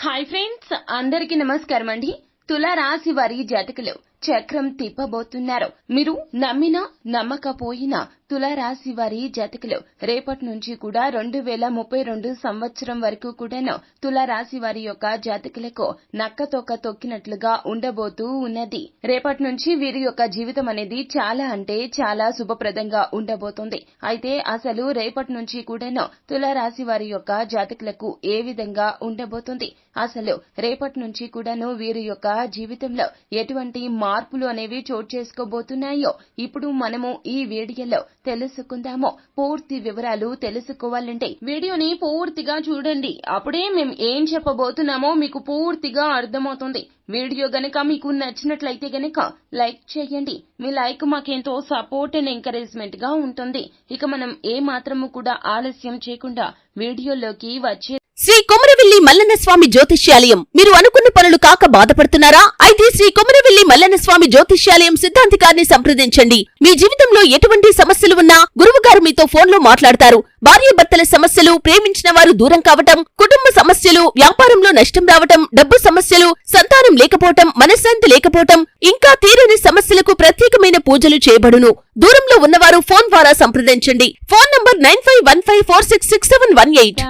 Hi friends అందరికీ నమస్కారం అండి. తులారాశి వారి జాతకులు చక్రం తిప్పబోతున్నారు. మీరు నమ్మినా నమ్మకపోయినా తులారాశి వారి జాతకులు. రేపటి నుంచి కూడా రెండు వేల ముప్పై రెండు సంవత్సరం వరకు కూడాను తులారాశి వారి యొక్క జాతకులకు నక్కతోక తొక్కినట్లుగా ఉండబోతూ ఉన్నది. రేపటి నుంచి వీరి యొక్క జీవితం అనేది చాలా అంటే చాలా శుభప్రదంగా ఉండబోతుంది. అయితే అసలు రేపటి నుంచి కూడాను తులారాశి వారి యొక్క జాతకులకు ఏ విధంగా ఉండబోతుంది? అసలు రేపటి నుంచి కూడాను వీరి యొక్క జీవితంలో ఎటువంటి మార్పులు అనేవి చోటు చేసుకోబోతున్నాయో ఇప్పుడు మనము ఈ వీడియోలో తెలుసుకుందాము. పూర్తి వివరాలు తెలుసుకోవాలంటే వీడియోని పూర్తిగా చూడండి. అప్పుడే మేము ఏం చెప్పబోతున్నామో మీకు పూర్తిగా అర్థమవుతుంది. వీడియో గనక మీకు నచ్చినట్లయితే గనక లైక్ చేయండి. మీ లైక్ మాకెంతో సపోర్ట్ అండ్ ఎంకరేజ్మెంట్గా ఉంటుంది. ఇక మనం ఏ మాత్రము కూడా ఆలస్యం చేయకుండా వీడియోలోకి వచ్చే శ్రీ కొమరవెల్లి మల్లన్న స్వామి జ్యోతిష్యాలయం. మీరు అనుకున్న పనులు కాక బాధపడుతున్నారా? అయితే శ్రీ కొమరవెల్లి మల్లన్న స్వామి జ్యోతిష్యాలయం సిద్ధాంతికారిని సంప్రదించండి. మీ జీవితంలో ఎటువంటి సమస్యలు ఉన్నా గురువు గారు మీతో ఫోన్లో మాట్లాడతారు భార్యాభర్తల సమస్యలు ప్రేమించిన వారు దూరం కావటం కుటుంబ సమస్యలు వ్యాపారంలో నష్టం రావటం డబ్బు సమస్యలు సంతానం లేకపోవటం మనశ్శాంతి లేకపోవటం ఇంకా తీరని సమస్యలకు ప్రత్యేకమైన పూజలు చేయబడును. దూరంలో ఉన్నవారు ఫోన్ ద్వారా సంప్రదించండి. Phone number nine five one five four six six seven one eight.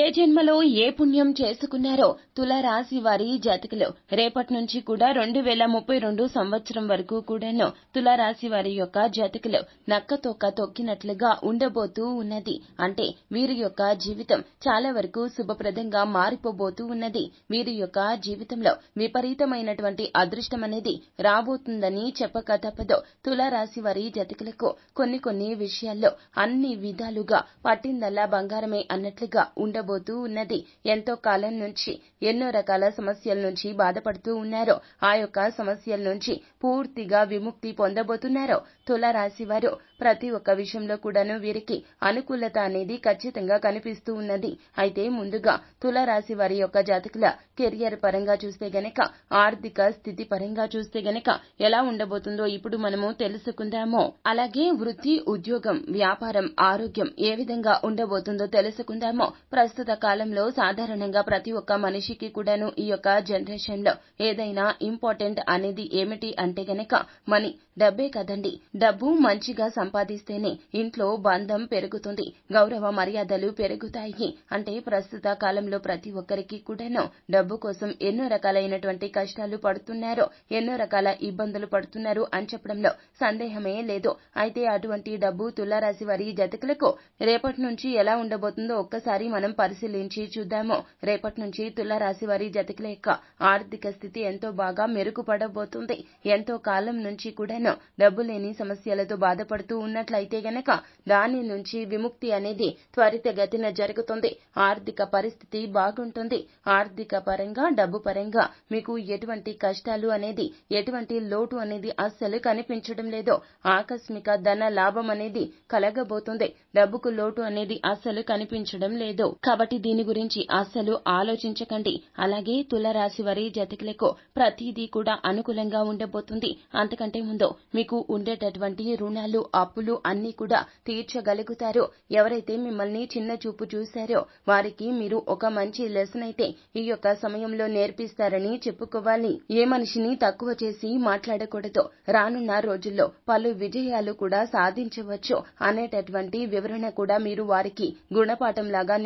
ఏ జన్మలో ఏ పుణ్యం చేసుకున్నారో తులారాశి వారి జాతకులు. రేపటి నుంచి కూడా రెండు వేల ముప్పై రెండు సంవత్సరం వరకు కూడాను తులారాశి వారి యొక్క జాతకులు నక్కతోక తొక్కినట్లుగా ఉండబోతూ ఉన్నది. అంటే వీరి యొక్క జీవితం చాలా వరకు శుభప్రదంగా మారిపోబోతూ ఉన్నది. వీరి యొక్క జీవితంలో విపరీతమైనటువంటి అదృష్టం అనేది రాబోతుందని చెప్పక తప్పదు. తులారాశి వారి జతకులకు కొన్ని కొన్ని విషయాల్లో అన్ని విధాలుగా పట్టిందల్లా బంగారమే అన్నట్లుగా ఉండబోతూ ఉన్నది. ఎంతో కాలం నుంచి ఎన్నో రకాల సమస్యల నుంచి బాధపడుతూ ఉన్నారో. ఆ యొక్క సమస్యల నుంచి పూర్తిగా విముక్తి పొందబోతున్నారో. తులారాశి వారు ప్రతి ఒక్క విషయంలో కూడాను వీరికి అనుకూలత అనేది ఖచ్చితంగా కనిపిస్తూ ఉన్నది. అయితే ముందుగా తులారాశి వారి యొక్క జాతకుల కెరియర్ పరంగా చూస్తే గనక ఆర్థిక స్థితి పరంగా చూస్తే గనక ఎలా ఉండబోతుందో ఇప్పుడు మనము తెలుసుకుందాము. అలాగే వృత్తి ఉద్యోగం వ్యాపారం ఆరోగ్యం ఏ విధంగా ఉండబోతుందో తెలుసుకుందాము. ప్రస్తుత కాలంలో సాధారణంగా ప్రతి ఒక్క మనిషికి కూడాను ఈ యొక్క జనరేషన్లో ఏదైనా ఇంపార్టెంట్ అనేది ఏమిటి అంటే గనక మనీ. డబ్బే కదండి. డబ్బు మంచిగా సంపాదిస్తేనే ఇంట్లో బంధం పెరుగుతుంది గౌరవ మర్యాదలు పెరుగుతాయి. అంటే ప్రస్తుత కాలంలో ప్రతి ఒక్కరికి కూడాను డబ్బు కోసం ఎన్నో రకాలైనటువంటి కష్టాలు పడుతున్నారు ఎన్నో రకాల ఇబ్బందులు పడుతున్నారు అని చెప్పడంలో సందేహమే లేదు. అయితే అటువంటి డబ్బు తులారాశి వారి జతకులకు రేపటి నుంచి ఎలా ఉండబోతుందో ఒక్కసారి మనం పరిశీలించి చూద్దాము. రేపటి నుంచి తులారాశి వారి జతకుల యొక్క ఆర్థిక స్థితి ఎంతో బాగా మెరుగుపడబోతుంది. ఎంతో కాలం నుంచి కూడాను డబ్బు లేని సమస్యలతో బాధపడుతూ ఉన్నట్లయితే గనక దాని నుంచి విముక్తి అనేది త్వరితగతిన జరుగుతుంది. ఆర్థిక పరిస్థితి బాగుంటుంది. ఆర్థిక పరంగా డబ్బు పరంగా మీకు ఎటువంటి కష్టాలు అనేది ఎటువంటి లోటు అనేది అస్సలు కనిపించడం లేదు. ఆకస్మిక ధన లాభం అనేది కలగబోతుంది. డబ్బుకు లోటు అనేది అస్సలు కనిపించడం లేదు. కాబట్టి దీని గురించి అస్సలు ఆలోచించకండి. అలాగే తులరాశి వారి జతకులకు ప్రతిదీ కూడా అనుకూలంగా ఉండబోతుంది. అంతకంటే ముందు మీకు ఉండేటటువంటి రుణాలు అప్పులు అన్ని కూడా తీర్చగలుగుతారు. ఎవరైతే మిమ్మల్ని చిన్న చూపు చూశారో వారికి మీరు ఒక మంచి లెసన్ అయితే ఈ యొక్క సమయంలో నేర్పిస్తారని చెప్పుకోవాలి. ఏ మనిషిని తక్కువ చేసి మాట్లాడకూడదు. రానున్న రోజుల్లో పలు విజయాలు కూడా సాధించవచ్చు అనేటటువంటి వివరణ కూడా మీరు వారికి గుణపాఠం లాగా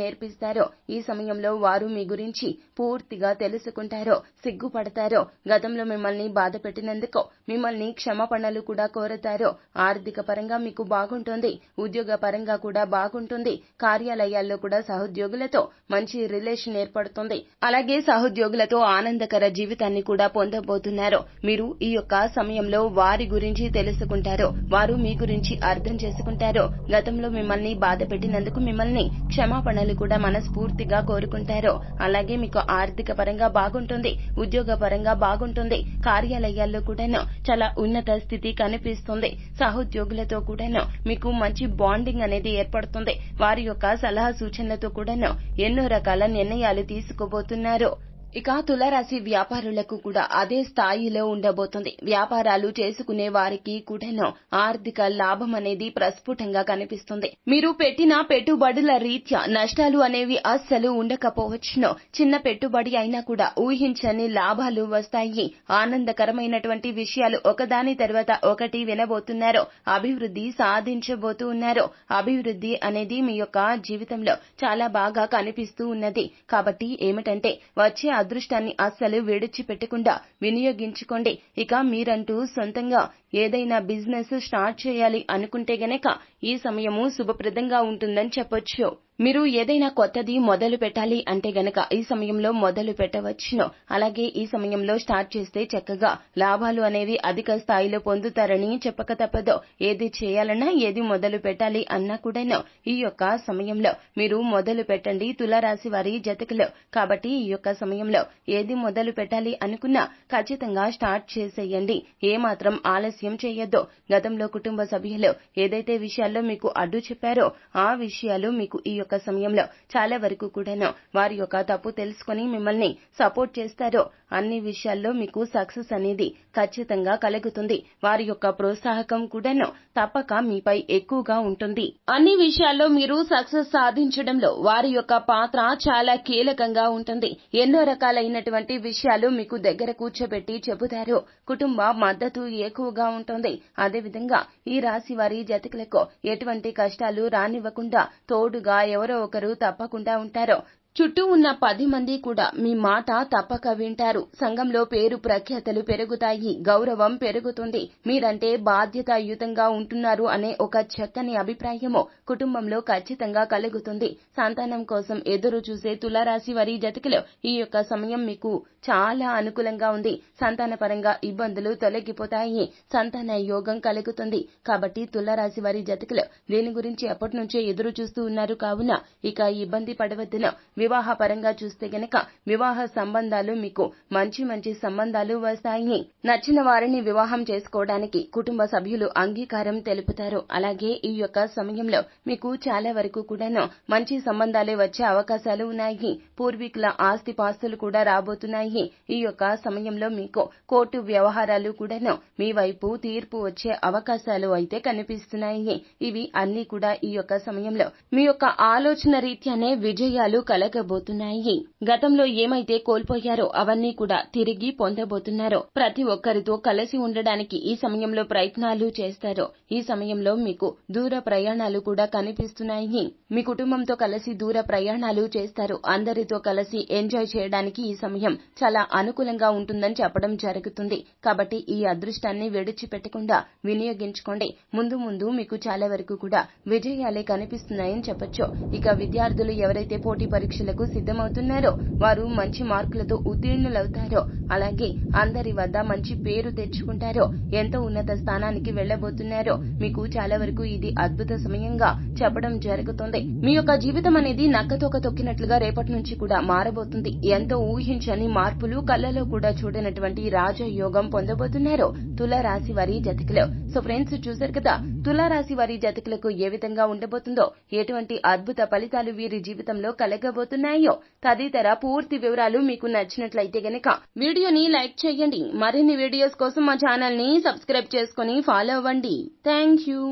ఈ సమయంలో వారు మీ గురించి పూర్తిగా తెలుసుకుంటారో సిగ్గుపడతారు. గతంలో మిమ్మల్ని బాధ పెట్టినందుకు మిమ్మల్ని క్షమాపణలు కూడా కోరతారో. ఆర్థిక పరంగా మీకు బాగుంటుంది ఉద్యోగ పరంగా కూడా బాగుంటుంది కార్యాలయాల్లో కూడా సహోద్యోగులతో మంచి రిలేషన్ ఏర్పడుతుంది. అలాగే సహోద్యోగులతో ఆనందకర జీవితాన్ని కూడా పొందబోతున్నారు. మీరు ఈ యొక్క సమయంలో వారి గురించి తెలుసుకుంటారు వారు మీ గురించి అర్థం చేసుకుంటారు గతంలో మిమ్మల్ని బాధ పెట్టినందుకు మిమ్మల్ని క్షమాపణలు కూడా మనస్ఫూర్తిగా కోరుకుంటారు అలాగే మీకు ఆర్థిక పరంగా బాగుంటుంది ఉద్యోగ పరంగా బాగుంటుంది కార్యాలయాల్లో కూడాను చాలా ఉన్నత స్థితి కనిపిస్తుంది సహోద్యోగులతో కూడాను మీకు మంచి బాండింగ్ అనేది ఏర్పడుతుంది వారి యొక్క సలహా సూచనలతో కూడాను ఎన్నో రకాల నిర్ణయాలు తీసుకోబోతున్నారు. ఇక తులరాశి వ్యాపారులకు కూడా అదే స్థాయిలో ఉండబోతుంది. వ్యాపారాలు చేసుకునే వారికి కూడాను ఆర్థిక లాభం అనేది ప్రస్ఫుటంగా కనిపిస్తుంది. మీరు పెట్టిన పెట్టుబడుల రీత్యా నష్టాలు అనేవి అస్సలు ఉండకపోవచ్చును. చిన్న పెట్టుబడి అయినా కూడా ఊహించని లాభాలు వస్తాయి. ఆనందకరమైనటువంటి విషయాలు ఒకదాని తర్వాత ఒకటి వినబోతున్నారు. అభివృద్ధి సాధించబోతూ ఉన్నారు. అభివృద్ధి అనేది మీ యొక్క జీవితంలో చాలా బాగా కనిపిస్తూ ఉన్నది. కాబట్టి ఏమిటంటే వచ్చే అదృష్టాన్ని అస్సలు విడిచిపెట్టకుండా వినియోగించుకోండి. ఇక మీరంటూ సొంతంగా ఏదైనా బిజినెస్ స్టార్ట్ చేయాలి అనుకుంటే గనక ఈ సమయము శుభప్రదంగా ఉంటుందని చెప్పొచ్చు. మీరు ఏదైనా కొత్తది మొదలు పెట్టాలి అంటే గనక ఈ సమయంలో మొదలు పెట్టవచ్చును. అలాగే ఈ సమయంలో స్టార్ట్ చేస్తే చక్కగా లాభాలు అనేవి అధిక స్థాయిలో పొందుతారని చెప్పక తప్పదు. ఏది చేయాలన్నా ఏది మొదలు పెట్టాలి అన్నా కూడాను ఈ యొక్క సమయంలో మీరు మొదలు పెట్టండి తులారాశి వారి జతకులు. కాబట్టి ఈ యొక్క సమయంలో ఏది మొదలు పెట్టాలి అనుకున్నా ఖచ్చితంగా స్టార్ట్ చేసేయండి. ఏమాత్రం ఆలస్యం చేయొద్దు. గతంలో కుటుంబ సభ్యులు ఏదైతే విషయాల్లో మీకు అడ్డు చెప్పారో ఆ విషయాలు మీకు ఈ యొక్క సమయంలో చాలా వరకు కూడాను వారి యొక్క తప్పు తెలుసుకొని మిమ్మల్ని సపోర్ట్ చేస్తారో అన్ని విషయాల్లో మీకు సక్సెస్ అనేది ఖచ్చితంగా కలుగుతుంది. వారి యొక్క ప్రోత్సాహకం కూడాను తప్పక మీపై ఎక్కువగా ఉంటుంది. అన్ని విషయాల్లో మీరు సక్సెస్ సాధించడంలో వారి యొక్క పాత్ర చాలా కీలకంగా ఉంటుంది. ఎన్నో రకాలైనటువంటి విషయాలు మీకు దగ్గర కూర్చోబెట్టి చెబుతారు. కుటుంబ మద్దతు ఎక్కువగా ఉంటుంది. అదేవిధంగా ఈ రాశి వారి జతకులకు ఎటువంటి కష్టాలు రానివ్వకుండా తోడుగా ఎవరో ఒకరు తప్పకుండా ఉంటారు చుట్టూ ఉన్న పది మంది కూడా మీ మాట తప్పక వింటారు. సంఘంలో పేరు ప్రఖ్యాతలు పెరుగుతాయి. గౌరవం పెరుగుతుంది. మీరంటే బాధ్యతాయుతంగా ఉంటున్నారు అనే ఒక చక్కని అభిప్రాయము కుటుంబంలో ఖచ్చితంగా కలుగుతుంది. సంతానం కోసం ఎదురు చూసే తులారాశి వారి జతకులు ఈ యొక్క సమయం మీకు చాలా అనుకూలంగా ఉంది. సంతాన పరంగా ఇబ్బందులు తొలగిపోతాయి. సంతాన యోగం కలుగుతుంది. కాబట్టి తులారాశి వారి జతకులు దీని గురించి ఎప్పటి నుంచే ఎదురు చూస్తూ ఉన్నారు కావున ఇక ఇబ్బంది పడవద్దును. వివాహ పరంగా చూస్తే గనక వివాహ సంబంధాలు మీకు మంచి మంచి సంబంధాలు వస్తాయి. నచ్చిన వారిని వివాహం చేసుకోవడానికి కుటుంబ సభ్యులు అంగీకారం తెలుపుతారు. అలాగే ఈ యొక్క సమయంలో మీకు చాలా వరకు కూడాను మంచి సంబంధాలే వచ్చే అవకాశాలు ఉన్నాయి. పూర్వీకుల ఆస్తి పాస్తులు కూడా రాబోతున్నాయి. ఈ యొక్క సమయంలో మీకు కోర్టు వ్యవహారాలు కూడాను మీ వైపు తీర్పు వచ్చే అవకాశాలు అయితే కనిపిస్తున్నాయి. ఇవి అన్ని కూడా ఈ యొక్క సమయంలో మీ యొక్క ఆలోచన రీత్యానే విజయాలు కలగబోతున్నాయి గతంలో ఏమైతే కోల్పోయారో అవన్నీ కూడా తిరిగి పొందబోతున్నారో ప్రతి ఒక్కరితో కలిసి ఉండడానికి ఈ సమయంలో ప్రయత్నాలు చేస్తారో ఈ సమయంలో మీకు దూర ప్రయాణాలు కూడా కనిపిస్తున్నాయి. మీ కుటుంబంతో కలిసి దూర ప్రయాణాలు చేస్తారు. అందరితో కలిసి ఎంజాయ్ చేయడానికి ఈ సమయం చాలా అనుకూలంగా ఉంటుందని చెప్పడం జరుగుతుంది. కాబట్టి ఈ అదృష్టాన్ని విడిచిపెట్టకుండా వినియోగించుకోండి. ముందు ముందు మీకు చాలా వరకు కూడా విజయాలే కనిపిస్తున్నాయని చెప్పొచ్చు. ఇక విద్యార్థులు ఎవరైతే పోటీ పరీక్ష పరీక్షలకు సిద్ధమవుతున్నారో వారు మంచి మార్కులతో ఉత్తీర్ణులవుతారో అలాగే అందరి వద్ద మంచి పేరు తెచ్చుకుంటారో ఎంతో ఉన్నత స్థానానికి వెళ్ళబోతున్నారో మీకు చాలా వరకు ఇది అద్భుత సమయంగా చెప్పడం జరుగుతుంది. మీ యొక్క జీవితం అనేది నక్కతోక తొక్కినట్లుగా రేపటి నుంచి కూడా మారబోతుంది. ఎంతో ఊహించని మార్పులు కళ్ళలో కూడా చూడనటువంటి రాజయోగం పొందబోతున్నారు తులారాశి వారి జతకులు. సో ఫ్రెండ్స్ చూశారు కదా తులారాశి వారి జతకులకు ఏ విధంగా ఉండబోతుందో ఎటువంటి అద్భుత ఫలితాలు వీరి జీవితంలో కలగబోతున్నాయో తదితర పూర్తి వివరాలు మీకు నచ్చినట్లయితే గనక వీడియోని లైక్ చేయండి. మరిన్ని వీడియోస్ కోసం మా ఛానల్ని సబ్స్క్రైబ్ చేసుకుని ఫాలో అవ్వండి. Thank you.